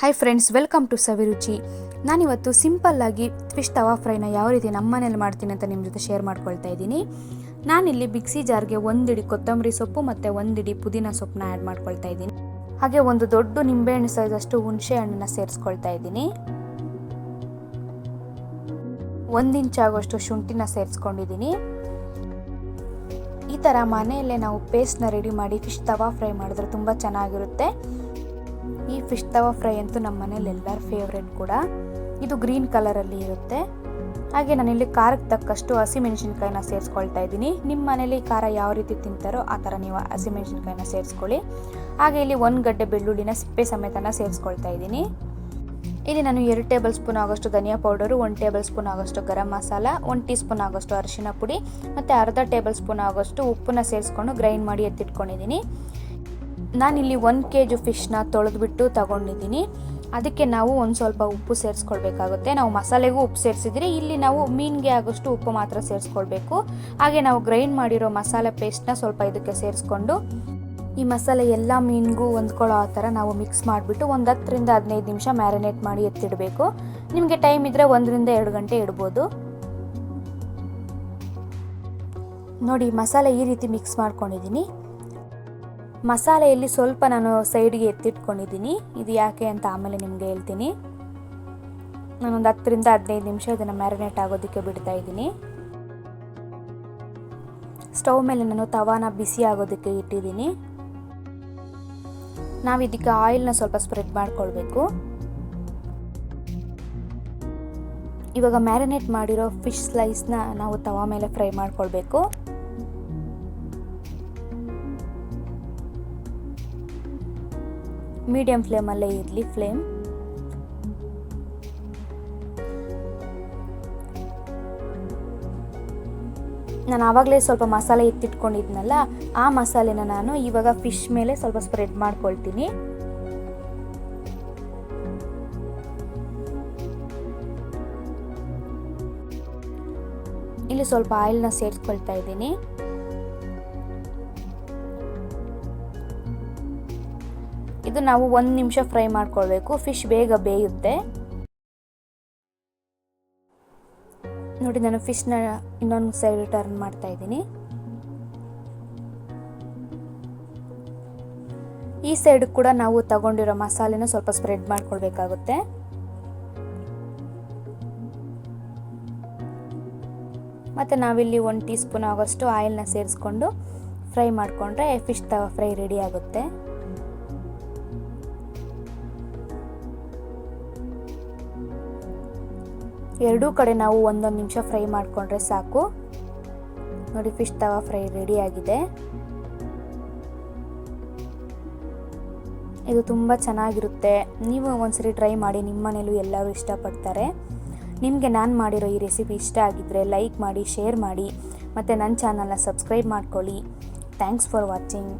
Hi friends welcome to Saviruchi ನಾನಿವತ್ತು ಸಿಂಪಲ್ಲಾಗಿ fish ತವಾ ಫ್ರೈನ ಯಾವ ರೀತಿ ನಮ್ಮನೇಲಿ ಮಾಡ್ತೀನಿ ಅಂತ ನಿಮ್ಮ ಜೊತೆ ಶೇರ್ ಮಾಡ್ಕೊಳ್ತಾ ಇದ್ದೀನಿ. ನಾನಿಲ್ಲಿ ಮಿಕ್ಸಿ ಜಾರ್ಗೆ ಒಂದಿಡಿ ಕೊತ್ತಂಬರಿ ಸೊಪ್ಪು ಮತ್ತು ಒಂದಿಡಿ ಪುದೀನ ಸೊಪ್ಪನ್ನ ಆ್ಯಡ್ ಮಾಡ್ಕೊಳ್ತಾ ಇದ್ದೀನಿ. ಹಾಗೆ ಒಂದು ದೊಡ್ಡ ನಿಂಬೆಹಣ್ಣು ಅಷ್ಟು ಹುಣಸೆ ಹಣ್ಣನ್ನು ಸೇರಿಸ್ಕೊಳ್ತಾ ಇದ್ದೀನಿ. ಒಂದು ಇಂಚ್ ಆಗೋಷ್ಟು ಶುಂಠಿನ ಸೇರಿಸ್ಕೊಂಡಿದ್ದೀನಿ. ಈ ಥರ ಮನೆಯಲ್ಲೇ ನಾವು ಪೇಸ್ಟ್ನ ರೆಡಿ ಮಾಡಿ ಫಿಶ್ ತವಾ ಫ್ರೈ ಮಾಡಿದ್ರೆ ತುಂಬ ಚೆನ್ನಾಗಿರುತ್ತೆ. ಈ ಫಿಶ್ ತವಾ ಫ್ರೈ ಅಂತೂ ನಮ್ಮ ಮನೇಲಿ ಎಲ್ಲರ ಫೇವ್ರೆಟ್ ಕೂಡ. ಇದು ಗ್ರೀನ್ ಕಲರಲ್ಲಿ ಇರುತ್ತೆ. ಹಾಗೆ ನಾನಿಲ್ಲಿ ಖಾರಕ್ಕೆ ತಕ್ಕಷ್ಟು ಹಸಿಮೆಣಸಿನ್ಕಾಯಿನ ಸೇರಿಸ್ಕೊಳ್ತಾ ಇದ್ದೀನಿ. ನಿಮ್ಮ ಮನೇಲಿ ಖಾರ ಯಾವ ರೀತಿ ತಿಂತಾರೋ ಆ ಥರ ನೀವು ಹಸಿಮೆಣಸಿನ್ಕಾಯಿನ ಸೇರಿಸ್ಕೊಳ್ಳಿ. ಹಾಗೆ ಇಲ್ಲಿ ಒಂದು ಗಡ್ಡೆ ಬೆಳ್ಳುಳ್ಳಿನ ಸಿಪ್ಪೆ ಸಮೇತನ ಸೇರಿಸ್ಕೊಳ್ತಾ ಇದ್ದೀನಿ. ಇಲ್ಲಿ ನಾನು ಎರಡು ಟೇಬಲ್ ಸ್ಪೂನ್ ಆಗೋಷ್ಟು ಧನಿಯಾ ಪೌಡರು, ಒಂದು ಟೇಬಲ್ ಸ್ಪೂನ್ ಆಗೋಷ್ಟು ಗರಂ ಮಸಾಲ, ಒಂದು ಟೀ ಸ್ಪೂನ್ ಆಗೋಷ್ಟು ಅರಿಶಿನ ಪುಡಿ ಮತ್ತು ಅರ್ಧ ಟೇಬಲ್ ಸ್ಪೂನ್ ಆಗೋಷ್ಟು ಉಪ್ಪನ್ನ ಸೇರಿಸ್ಕೊಂಡು ಗ್ರೈಂಡ್ ಮಾಡಿ ಎತ್ತಿಟ್ಕೊಂಡಿದ್ದೀನಿ. ನಾನಿಲ್ಲಿ ಒಂದು ಕೆ ಜಿ ಫಿಶ್ನ ತೊಳೆದ್ಬಿಟ್ಟು ತಗೊಂಡಿದ್ದೀನಿ. ಅದಕ್ಕೆ ನಾವು ಒಂದು ಸ್ವಲ್ಪ ಉಪ್ಪು ಸೇರಿಸ್ಕೊಳ್ಬೇಕಾಗುತ್ತೆ. ನಾವು ಮಸಾಲೆಗೂ ಉಪ್ಪು ಸೇರಿಸಿದ್ರೆ ಇಲ್ಲಿ ನಾವು ಮೀನಿಗೆ ಆಗೋಷ್ಟು ಉಪ್ಪು ಮಾತ್ರ ಸೇರಿಸ್ಕೊಳ್ಬೇಕು. ಹಾಗೆ ನಾವು ಗ್ರೈಂಡ್ ಮಾಡಿರೋ ಮಸಾಲೆ ಪೇಸ್ಟ್ನ ಸ್ವಲ್ಪ ಇದಕ್ಕೆ ಸೇರಿಸ್ಕೊಂಡು ಈ ಮಸಾಲೆ ಎಲ್ಲ ಮೀನಿಗೂ ಹೊಂದ್ಕೊಳ್ಳೋ ಆ ಥರ ನಾವು ಮಿಕ್ಸ್ ಮಾಡಿಬಿಟ್ಟು ಒಂದು ಹತ್ತರಿಂದ ಹದಿನೈದು ನಿಮಿಷ ಮ್ಯಾರಿನೇಟ್ ಮಾಡಿ ಎತ್ತಿಡಬೇಕು. ನಿಮಗೆ ಟೈಮ್ ಇದ್ದರೆ ಒಂದರಿಂದ ಎರಡು ಗಂಟೆ ಇಡ್ಬೋದು. ನೋಡಿ ಮಸಾಲೆ ಈ ರೀತಿ ಮಿಕ್ಸ್ ಮಾಡ್ಕೊಂಡಿದ್ದೀನಿ. ಮಸಾಲೆಯಲ್ಲಿ ಸ್ವಲ್ಪ ನಾನು ಸೈಡ್ಗೆ ಎತ್ತಿಟ್ಕೊಂಡಿದ್ದೀನಿ. ಇದು ಯಾಕೆ ಅಂತ ಆಮೇಲೆ ನಿಮಗೆ ಹೇಳ್ತೀನಿ. ನಾನೊಂದು ಹತ್ತರಿಂದ ಹದಿನೈದು ನಿಮಿಷ ಇದನ್ನು ಮ್ಯಾರಿನೇಟ್ ಆಗೋದಕ್ಕೆ ಬಿಡ್ತಾ ಇದ್ದೀನಿ. ಸ್ಟವ್ ಮೇಲೆ ನಾನು ತವಾನ ಬಿಸಿ ಆಗೋದಕ್ಕೆ ಇಟ್ಟಿದ್ದೀನಿ. ನಾವು ಇದಕ್ಕೆ ಆಯಿಲ್ನ ಸ್ವಲ್ಪ ಸ್ಪ್ರೆಡ್ ಮಾಡ್ಕೊಳ್ಬೇಕು. ಇವಾಗ ಮ್ಯಾರಿನೇಟ್ ಮಾಡಿರೋ ಫಿಶ್ ಸ್ಲೈಸ್ನ ನಾವು ತವಾ ಮೇಲೆ ಫ್ರೈ ಮಾಡ್ಕೊಳ್ಬೇಕು. ಮೀಡಿಯಂ ಫ್ಲೇಮಲ್ಲೇ ಇರಲಿ ಫ್ಲೇಮ್ ನಾನು ಆವಾಗಲೇ ಸ್ವಲ್ಪ ಮಸಾಲೆ ಎತ್ತಿಟ್ಕೊಂಡಿದ್ನಲ್ಲ ಆ ಮಸಾಲೆನ ನಾನು ಇವಾಗ ಫಿಶ್ ಮೇಲೆ ಸ್ವಲ್ಪ ಸ್ಪ್ರೆಡ್ ಮಾಡ್ಕೊಳ್ತೀನಿ. ಇಲ್ಲಿ ಸ್ವಲ್ಪ ಆಯಿಲ್ನ ಸೇರಿಸ್ಕೊಳ್ತಾ ಇದ್ದೀನಿ. ಇದು ನಾವು ಒಂದು ನಿಮಿಷ ಫ್ರೈ ಮಾಡ್ಕೊಳ್ಬೇಕು. ಫಿಶ್ ಬೇಗ ಬೇಯುತ್ತೆ. ನೋಡಿ, ನಾನು ಫಿಶ್ನ ಇನ್ನೊಂದು ಸೈಡ್ ಟರ್ನ್ ಮಾಡ್ತಾ ಇದ್ದೀನಿ. ಈ ಸೈಡ್ ಕೂಡ ನಾವು ತಗೊಂಡಿರೋ ಮಸಾಲೆನ ಸ್ವಲ್ಪ ಸ್ಪ್ರೆಡ್ ಮಾಡ್ಕೊಳ್ಬೇಕಾಗುತ್ತೆ. ಮತ್ತು ನಾವಿಲ್ಲಿ ಒಂದು ಟೀ ಸ್ಪೂನ್ ಆಗೋಷ್ಟು ಆಯಿಲ್ನ ಸೇರಿಸ್ಕೊಂಡು ಫ್ರೈ ಮಾಡಿಕೊಂಡ್ರೆ ಫಿಶ್ ತ, ಫ್ರೈ ರೆಡಿ ಆಗುತ್ತೆ. ಎರಡೂ ಕಡೆ ನಾವು ಒಂದೊಂದು ನಿಮಿಷ ಫ್ರೈ ಮಾಡಿಕೊಂಡ್ರೆ ಸಾಕು. ನೋಡಿ ಫಿಶ್ ತವಾ ಫ್ರೈ ಆಗಿದೆ. ಇದು ತುಂಬ ಚೆನ್ನಾಗಿರುತ್ತೆ. ನೀವು ಒಂದ್ಸರಿ ಟ್ರೈ ಮಾಡಿ ನಿಮ್ಮ ಮನೇಲೂ ಎಲ್ಲರೂ ಇಷ್ಟಪಡ್ತಾರೆ. ನಿಮಗೆ ನಾನು ಮಾಡಿರೋ ಈ ರೆಸಿಪಿ ಇಷ್ಟ ಆಗಿದ್ದರೆ ಲೈಕ್ ಮಾಡಿ ಶೇರ್ ಮಾಡಿ, ಮತ್ತು ನನ್ನ ಚಾನಲ್ನ ಸಬ್ಸ್ಕ್ರೈಬ್ ಮಾಡ್ಕೊಳ್ಳಿ. Thanks for watching